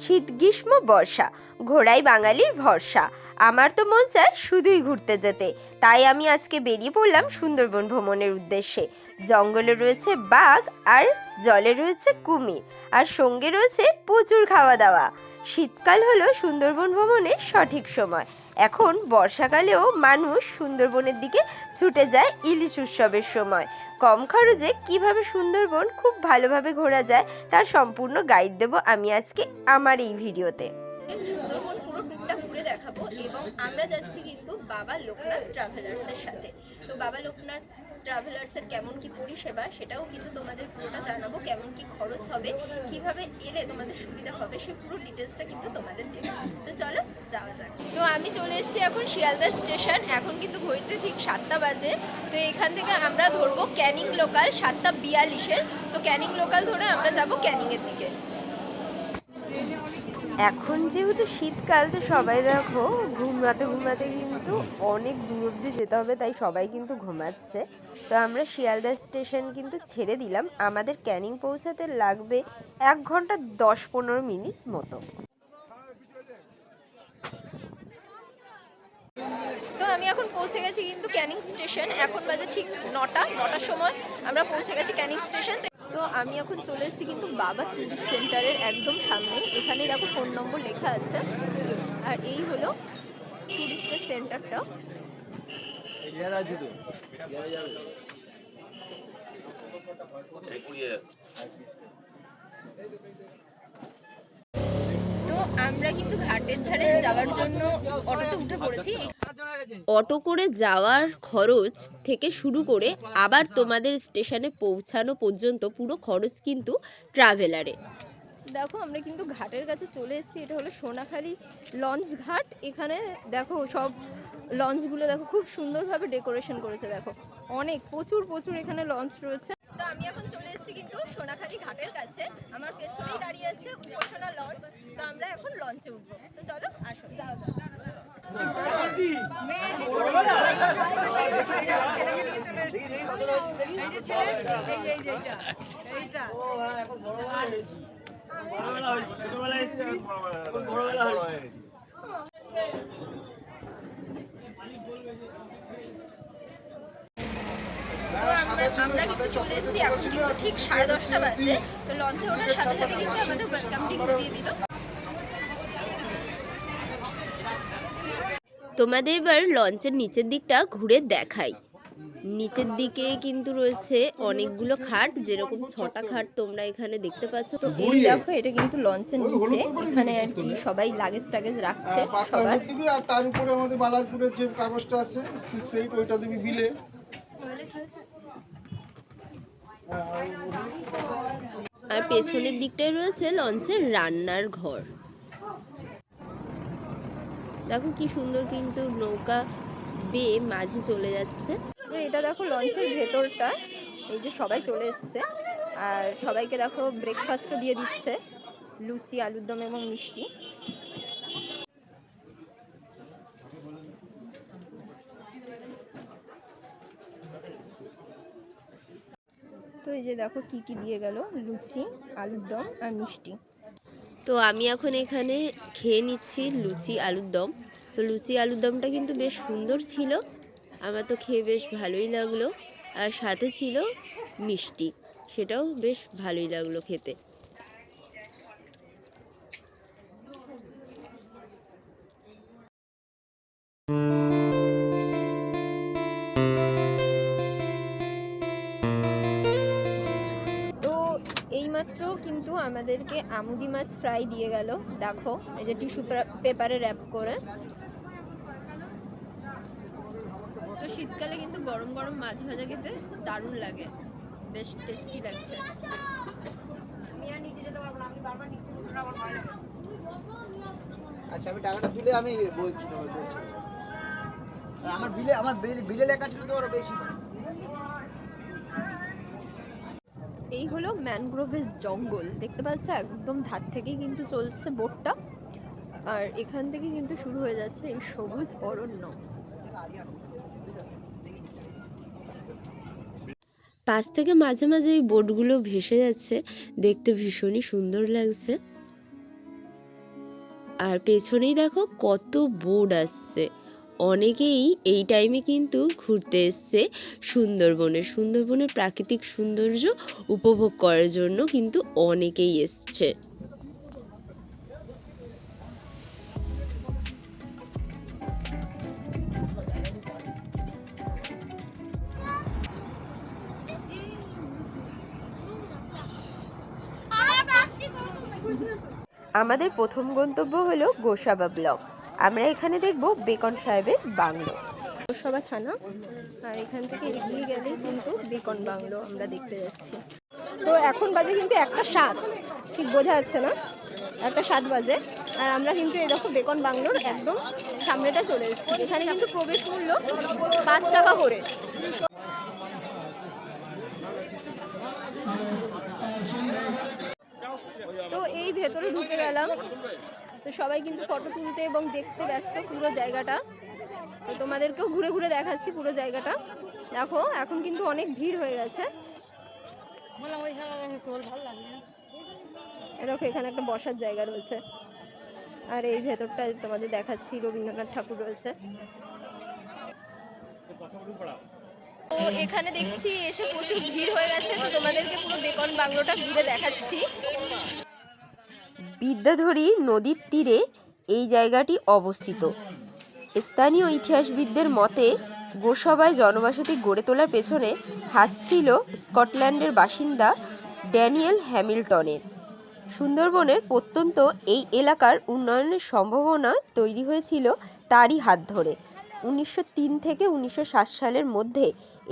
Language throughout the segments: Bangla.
শীত, গ্রীষ্ম, বর্ষা, ঘোড়াই বাঙালির ভরসা। আমার তো মন চায় শুধুই ঘুরতে যেতে। তাই আমি আজকে বেরিয়ে পড়লাম সুন্দরবন ভ্রমণের উদ্দেশ্যে। জঙ্গলে রয়েছে বাঘ আর জলে রয়েছে কুমির। আর সঙ্গে রয়েছে প্রচুর খাওয়া দাওয়া। শীতকাল হলো সুন্দরবন ভ্রমণের সঠিক সময়। এখন বর্ষাকালেও মানুষ সুন্দরবনের দিকে ছুটে যায় ইলিশ উৎসবের সময়। কম খরচে কীভাবে সুন্দরবন খুব ভালোভাবে ঘোরা যায় তার সম্পূর্ণ গাইড দেব আমি আজকে আমার এই ভিডিওতে। সুন্দরবন পুরো টুকটা ঘুরে দেখাবো এবং আমরা যাচ্ছি কিন্তু বাবা লোকনাথ ট্রাভেলার্স এর সাথে। তো বাবা লোকনাথ ট্রাভেলার্স এর কেমন কি পরিষেবা সেটাও কিন্তু তোমাদের পুরোটা জানাব, কেমন কি খরচ হবে, কীভাবে এলে তোমাদের সুবিধা হবে সে পুরো ডিটেলসটা কিন্তু তোমাদের দেবো। তো চলো, যাওয়া যাক। তো আমি চলে এসেছি এখন শিয়ালদা স্টেশন, এখন কিন্তু ঘড়িতে ঠিক সাতটা বাজে। তো এখান থেকে আমরা ধরবো ক্যানিং লোকাল সাতটা বিয়াল্লিশের। তো ক্যানিং লোকাল ধরে আমরা যাব ক্যানিংয়ের দিকে। এখন যেহেতু শীতকাল, তো সবাই দেখো ঘুমাতে ঘুমাতে কিন্তু অনেক দূর অব্দি যেতে হবে, তাই সবাই কিন্তু ঘুমাচ্ছে। তো আমরা শিয়ালদা স্টেশন কিন্তু ছেড়ে দিলাম। আমাদের ক্যানিং পৌঁছাতে লাগবে এক ঘণ্টা দশ পনেরো মিনিট মতো। তো আমি এখন পৌঁছে গেছি কিন্তু ক্যানিং স্টেশন। এখন বাজে ঠিক নটা, নটার সময় আমরা পৌঁছে গেছি ক্যানিং স্টেশন। তো আমি এখন চলে এসেছি কিন্তু বাবা টুরিস্ট সেন্টারের একদম সামনে। এখানে দেখো ফোন নম্বর লেখা আছে। আর এই হলো টুরিস্টের সেন্টারটা তো আমরা কিন্তু ঘাটের ধারে যাওয়ার জন্য অটোতে উঠে পড়েছি। অটো করে যাওয়ার খরচ থেকে শুরু করে আবার তোমাদের স্টেশনে পৌঁছানো পর্যন্ত পুরো খরচ কিন্তু ট্রাভেলারে দেখো আমরা কিন্তু ঘাটের কাছে চলে এসেছি। এটা হলো সোনাখালি লঞ্চ ঘাট। এখানে দেখো সব লঞ্চগুলো দেখো খুব সুন্দরভাবে ডেকোরেশন করেছে দেখো। অনেক প্রচুর প্রচুর এখানে লঞ্চ রয়েছে। তো আমি এখন চলে এসেছি কিন্তু সোনাখালি ঘাটের কাছে। আমার পেছনেই দাঁড়িয়ে আছে উপাসনা লঞ্চ তো আমরা এখন লঞ্চে উঠবো। তো চলো আসো। যাও যাও। তো আমরা আমরা কিন্তু চলে এখন কিন্তু ঠিক সাড়ে দশটা বাজে। তো লঞ্চে ওঠার সাথে সাথে কিন্তু আমাদের ওয়েলকাম ড্রিঙ্কস দিয়ে দিল। তোমাদের এবার লঞ্চের নিচের দিকটা ঘুরে দেখাই। নিচের দিকে কিন্তু রয়েছে অনেকগুলো খাট যেরকম ছটা খাট তোমরা এখানে দেখতে পাচ্ছ। তো এই দেখো এটা কিন্তু লঞ্চের নিচে। এখানে আর কি সবাই লাগেজ টাগেজ রাখছে সবার। আর তার উপরে আমাদের বালারপুরের যে কাগজটা আছে সিক্স এইট ওইটা দিবি বিলে আর পেছনের দিকটায় রয়েছে লঞ্চের রান্নার ঘর। দেখো কি সুন্দর কিন্তু নৌকা বেয়ে মাঝে চলে যাচ্ছে। এটা দেখো লঞ্চের ভেতরটা, এই যে সবাই চলে এসছে। আর সবাইকে দেখো ব্রেকফাস্টও দিয়ে দিচ্ছে, লুচি আলুর দম এবং মিষ্টি। তো এই যে দেখো কি কি দিয়ে গেল, লুচি, আলুর দম আর মিষ্টি। তো আমি এখন এখানে খেয়ে নিচ্ছি লুচি আলুর দম। তো লুচি আলুর দমটা কিন্তু বেশ সুন্দর ছিল, আমার তো খেয়ে বেশ ভালোই লাগল। আর সাথে ছিল মিষ্টি, সেটাও বেশ ভালোই লাগল খেতে। তো আমাদেরকে আমুদি মাছ ফ্রাই দিয়ে গেল। দেখো এই যে টিস্যু পেপারে র্যাপ করে। তো শীতকালে কিন্তু গরম গরম মাছ ভাজা খেতে দারুণ লাগে। বেশ টেস্টি লাগছে। আচ্ছা আমি টাকাটা তুলে আমি বলছি। আমার বিলে আমার বিলে বিলে লেখা ছিল তো আরও বেশি। এই হলো ম্যানগ্রোভের জঙ্গল। দেখতে পাচ্ছ, একদম ধার থেকেই কিন্তু চলছে বোটটা। আর এখান থেকে কিন্তু শুরু হয়ে যাচ্ছে এই সবুজ অরণ্য। পাশ থেকে মাঝে মাঝে এই বোটগুলো ভেসে যাচ্ছে। দেখতে ভীষণই সুন্দর লাগছে। আর পেছনেই দেখো কত বোর্ড আসছে। অনেকেই এই টাইমে কিন্তু ঘুরতে এসছে সুন্দরবনে। সুন্দরবনের প্রাকৃতিক সৌন্দর্য উপভোগ করার জন্য কিন্তু অনেকেই এসছে। আমাদের প্রথম গন্তব্য হলো গোসাবা ব্লক। আমরা এখানে দেখব বেকন সাহেবের বাংলো। সভা থানা, আর এখান থেকে এগিয়ে গেলে কিন্তু বেকন বাংলো আমরা দেখতে যাচ্ছি। তো এখন বাজে কিন্তু একটা সাত, ঠিক বোঝা যাচ্ছে না? একটা সাত বাজে, আর আমরা কিন্তু এই দেখো বেকন বাংলোর একদম সামনেটা চলে এসেছি এখানে কিন্তু প্রবেশ মূল্য পাঁচ টাকা করে। তো এই ভেতরে ঢুকে গেলাম। তো সবাই কিন্তু ফটো তুলতে এবং দেখতে ব্যস্ত পুরো জায়গাটা। তো তোমাদেরকেও ঘুরে ঘুরে দেখাচ্ছি পুরো জায়গাটা। দেখো, এখন কিন্তু অনেক ভিড় হয়ে গেছে। এ দেখো, এখানে একটা বসার জায়গা রয়েছে। আর এই ভেতরটা তোমাদের দেখাচ্ছি, রবীন্দ্রনাথ ঠাকুর রয়েছে। তো এখানে দেখছি, এসে প্রচুর ভিড় হয়ে গেছে। তো তোমাদেরকে পুরো বেকন বাংলোটা ঘুরে দেখাচ্ছি। বিদ্যাধরী নদীর তীরে এই জায়গাটি অবস্থিত। স্থানীয় ইতিহাসবিদদের মতে, গোসবায় জনবসতি গড়ে তোলার পেছনে হাত ছিল স্কটল্যান্ডের বাসিন্দা ড্যানিয়েল হ্যামিল্টনের। সুন্দরবনের প্রত্যন্ত এই এলাকার উন্নয়নের সম্ভাবনা তৈরি হয়েছিল তারই হাত ধরে। উনিশশো তিন থেকে উনিশশো সাত সালের মধ্যে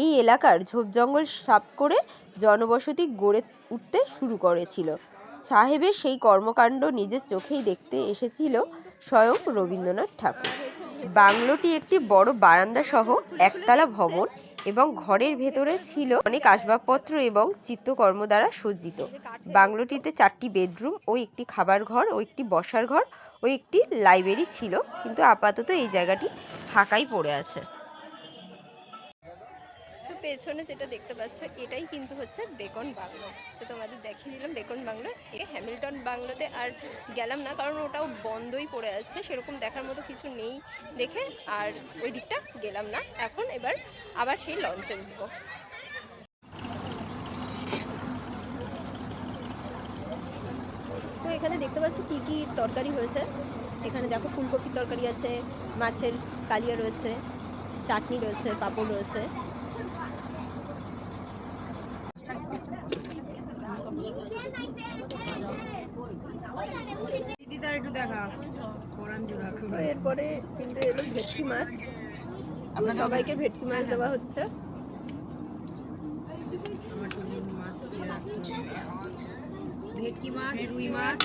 এই এলাকার ঝোপজঙ্গল সাফ করে জনবসতি গড়ে উঠতে শুরু করেছিল। সাহেবের সেই কর্মকাণ্ড নিজের চোখেই দেখতে এসেছিল স্বয়ং রবীন্দ্রনাথ ঠাকুর। বাংলোটি একটি বড় বারান্দা সহ একতলা ভবন এবং ঘরের ভেতরে ছিল অনেক আসবাবপত্র এবং চিত্রকর্ম দ্বারা সজ্জিত। বাংলোটিতে চারটি বেডরুম ও একটি খাবার ঘর ও একটি বসার ঘর ও একটি লাইব্রেরি ছিল, কিন্তু আপাতত এই জায়গাটি ফাঁকাই পড়ে আছে। তো পেছনে যেটা দেখতে পাচ্ছ, এটাই কিন্তু হচ্ছে বেকন বাংলো। তো তোমাদের দেখিয়ে দিলাম বেকন বাংলো। এ হ্যামিল্টন বাংলোতে আর গেলাম না, কারণ ওটাও বন্ধই পড়ে আছে, সেরকম দেখার মতো কিছু নেই দেখে, আর ওই দিকটা গেলাম না। এখন এবার আবার সেই লঞ্চে উঠবো তো এখানে দেখতে পাচ্ছ কী কী তরকারি হয়েছে। এখানে দেখো ফুলকপির তরকারি আছে, মাছের কালিয়া রয়েছে, চাটনি রয়েছে, পাঁপড় রয়েছে। দিদার একটু দেখা। পরান জোড়া খুব এরপরে কিন্তু এলো ভেটকি মাছ। সবাইকে ভেটকি মাছ দেওয়া হচ্ছে। আমার। ভেটকি মাছ রুই মাছ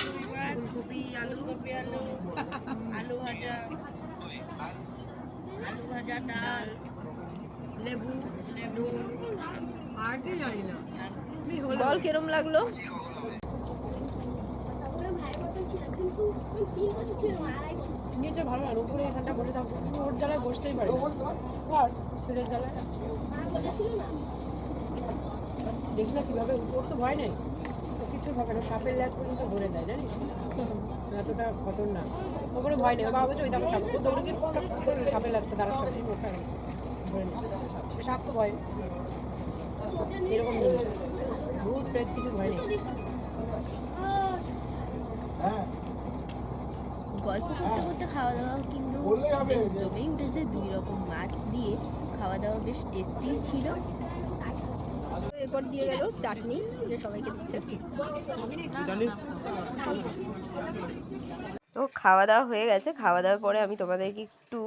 ফুলকপি আলু। আলু আলু ভাজা আলু ভাজা ডাল লেবু লেবু। আর কি জানি না। বল কিরম লাগল? নিচে ভালো না উপরে এখানটা বসে থাকতো ওর জ্বালায় বসতেই পারি আর ছেলের জ্বালায় দেখি না কীভাবে ওর তো ভয় নেই। কিছু হবে না সাপের ল্যাদ পর্যন্ত ধরে দেয় জানিস? এতটা খতরনাক। ওখানে ভয় নেই। বাবা বলছে ওই সাপ। ও দৌড়ে গিয়ে সাপের নেই। সাপ তো ভয় এরকম জিনিস। ভূত কিছু ভয় নেই গল্প করতে করতে খাওয়া দাওয়া কিন্তু বেশ জমেই উঠেছে দুই রকম মাছ দিয়ে খাওয়া দাওয়া বেশ টেস্টি ছিল। এরপর দিয়ে গেল চাটনি যে সবাইকে দিচ্ছে। তো খাওয়া দাওয়া হয়ে গেছে। খাওয়া দাওয়ার পরে আমি তোমাদেরকে একটু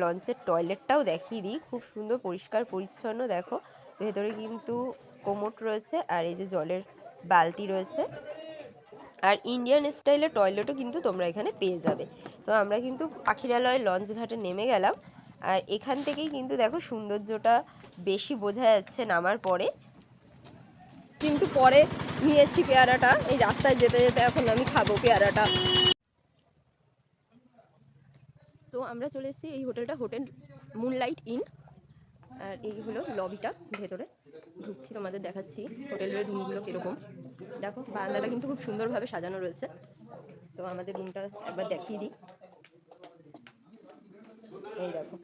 লঞ্চের টয়লেটটাও দেখিয়ে দিই। খুব সুন্দর পরিষ্কার পরিচ্ছন্ন দেখো। ভেতরে কিন্তু কোমোট রয়েছে আর এই যে জলের বালতি রয়েছে। আর ইন্ডিয়ান স্টাইলের টয়লেটও কিন্তু তোমরা এখানে পেয়ে যাবে। তো আমরা কিন্তু পাখিরালয় লঞ্চ ঘাটে নেমে গেলাম। আর এখান থেকেই কিন্তু দেখো সৌন্দর্যটা বেশি বোঝা যাচ্ছে নামার পরে। কিন্তু পরে নিয়েছি পেয়ারাটা। এই রাস্তায় যেতে যেতে এখন আমি খাব পেয়ারাটা। তো আমরা চলে এসেছি এই হোটেলটা, হোটেল মুনলাইট ইন আর এই হলো লবিটা ভেতরে। ঢুকছি তোমাদের দেখাচ্ছি হোটেলের রুমগুলো কীরকম। দেখো, বারান্দাটা কিন্তু খুব সুন্দরভাবে সাজানো রয়েছে। তো আমাদের রুমটা একবার দেখিয়ে দিই। এই দেখো।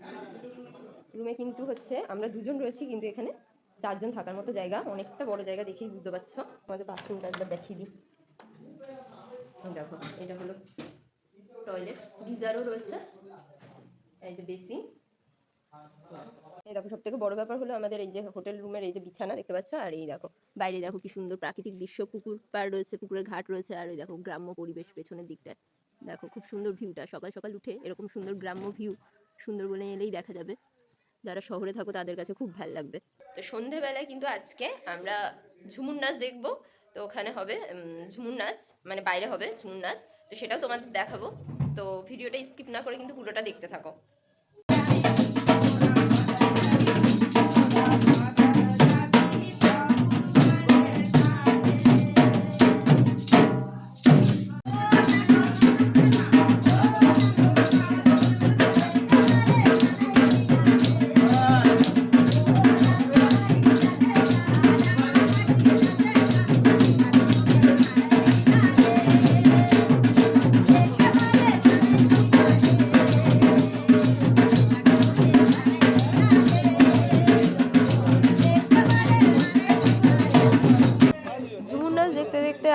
রুমে কিন্তু হচ্ছে, আমরা দুজন রয়েছি কিন্তু এখানে। চারজন থাকার মতো জায়গা, অনেকটা বড় জায়গা দেখেই বুঝতে পারছ। আমাদের বাথরুমটা একবার দেখিয়ে দিই। দেখো, এটা হলো টয়লেট গিজারও রয়েছে। এই যে বেসিন এই দেখো সব থেকে বড় ব্যাপার হলো আমাদের এই যে হোটেল রুমের এই যে বিছানা দেখতে পাচ্ছ, আর এই দেখো বাইরে দেখো কি সুন্দর প্রাকৃতিক দৃশ্য, পুকুর পাড় রয়েছে, পুকুরের ঘাট রয়েছে, আর ওই দেখো গ্রাম্য পরিবেশ পেছনের দিকটায় দেখো খুব সুন্দর ভিউটা সকাল সকাল উঠে এরকম সুন্দর গ্রাম্য ভিউ সুন্দরবনে এলেই দেখা যাবে। যারা শহরে থাকো তাদের কাছে খুব ভালো লাগবে। তো সন্ধেবেলায় কিন্তু আজকে আমরা ঝুমুর নাচ দেখব। তো ওখানে হবে ঝুমুর নাচ মানে বাইরে হবে ঝুমুর নাচ। তো সেটাও তোমাদের দেখাবো। তো ভিডিওটা স্কিপ না করে কিন্তু পুরোটা দেখতে থাকো।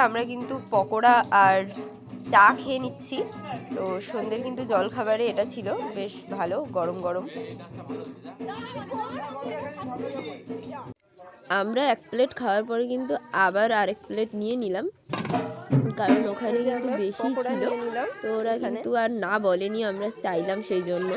আমরা কিন্তু পকোড়া আর চা খেয়ে নিচ্ছি। তো সন্ধ্যের কিন্তু জলখাবারে এটা ছিল বেশ ভালো গরম গরম। আমরা এক প্লেট খাওয়ার পরে কিন্তু আবার আরেক প্লেট নিয়ে নিলাম কারণ ওখানে কিন্তু বেশি ছিল। তো ওরা কিন্তু আর না বলেনি আমরা চাইলাম সেই জন্য।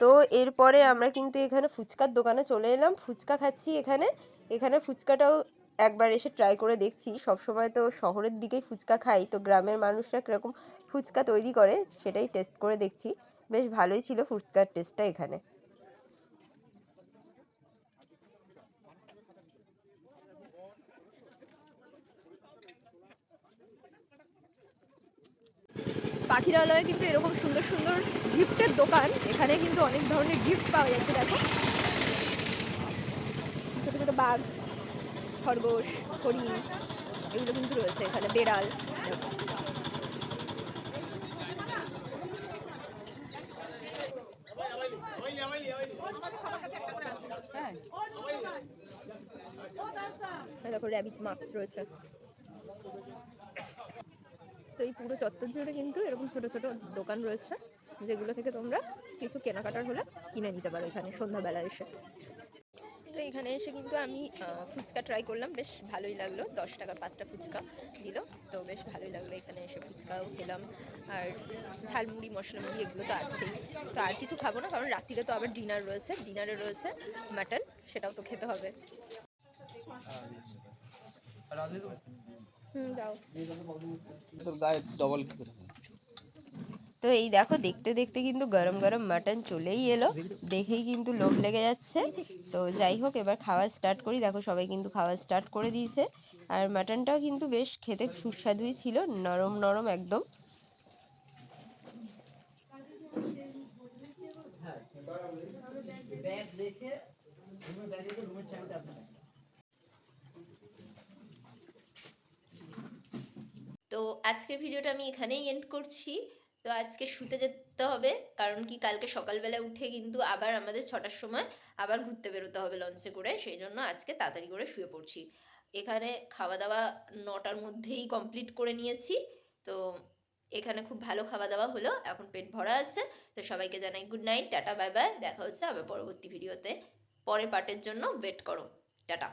তো এরপরে আমরা কিন্তু এখানে ফুচকার দোকানে চলে এলাম। ফুচকা খাচ্ছি এখানে। এখানে ফুচকাটাও একবার এসে ট্রাই করে দেখছি। সব সময় তো শহরের দিকেই ফুচকা খাই, তো গ্রামের মানুষরা কীরকম ফুচকা তৈরি করে সেটাই টেস্ট করে দেখছি। বেশ ভালোই ছিল ফুচকার টেস্টটা এখানে। পাখিরালয়ে কিন্তু এরকম সুন্দর সুন্দর গিফটের দোকান। এখানে কিন্তু অনেক ধরনের গিফট পাওয়া যাচ্ছে, দেখো। ছোট ছোট বাঘ, খরগোশ, হরিণ, এগুলো কিন্তু রয়েছে এখানে, বেড়াল। হ্যাঁ। দেখো র্যাবিট মাস্ক রয়েছে। তো এই পুরো চত্বর জুড়ে কিন্তু এরকম ছোট ছোট দোকান রয়েছে, যেগুলো থেকে তোমরা কিছু কেনাকাটার হলে কিনে নিতে পারো এখানে সন্ধ্যাবেলা এসে। তো এখানে এসে কিন্তু আমি ফুচকা ট্রাই করলাম, বেশ ভালোই লাগল। দশ টাকার পাঁচটা ফুচকা দিল, তো বেশ ভালোই লাগল এখানে এসে ফুচকাও খেলাম। আর ঝালমুড়ি মশলা মুড়ি এগুলো তো আছেই। তো আর কিছু খাব না, কারণ রাত্রিরে তো আবার ডিনার রয়েছে ডিনারে রয়েছে মাটন সেটাও তো খেতে হবে। তো এই দেখো দেখতে দেখতে কিন্তু গরম গরম মাটন চলেই এলো। দেখেই কিন্তু লোভ লেগে যাচ্ছে। তো যাই হোক এবার খাওয়া স্টার্ট করি। দেখো সবাই কিন্তু খাওয়া স্টার্ট করে দিয়েছে। আর মাটনটাও কিন্তু বেশ খেতে সুস্বাদুই ছিল নরম নরম একদম। ব্যাগ দেখে রুমের ব্যাগ দেখে রুমের চাবিটা আপনার তো আজকের ভিডিওটা আমি এখানেই এন্ড করছি। তো আজকে শুতে যেতে হবে, কারণ কি কালকে সকালবেলা উঠে কিন্তু আবার আমাদের ছটার সময় আবার ঘুরতে বেরোতে হবে লঞ্চে করে, সেই জন্য আজকে তাড়াতাড়ি করে শুয়ে পড়ছি। এখানে খাওয়া দাওয়া নটার মধ্যেই কমপ্লিট করে নিয়েছি। তো এখানে খুব ভালো খাওয়া দাওয়া হলো, এখন পেট ভরা আছে। তো সবাইকে জানাই good night tata bye bye দেখা হচ্ছে আবার পরবর্তী ভিডিওতে। পরের পার্টের জন্য ওয়েট করো, টাটা।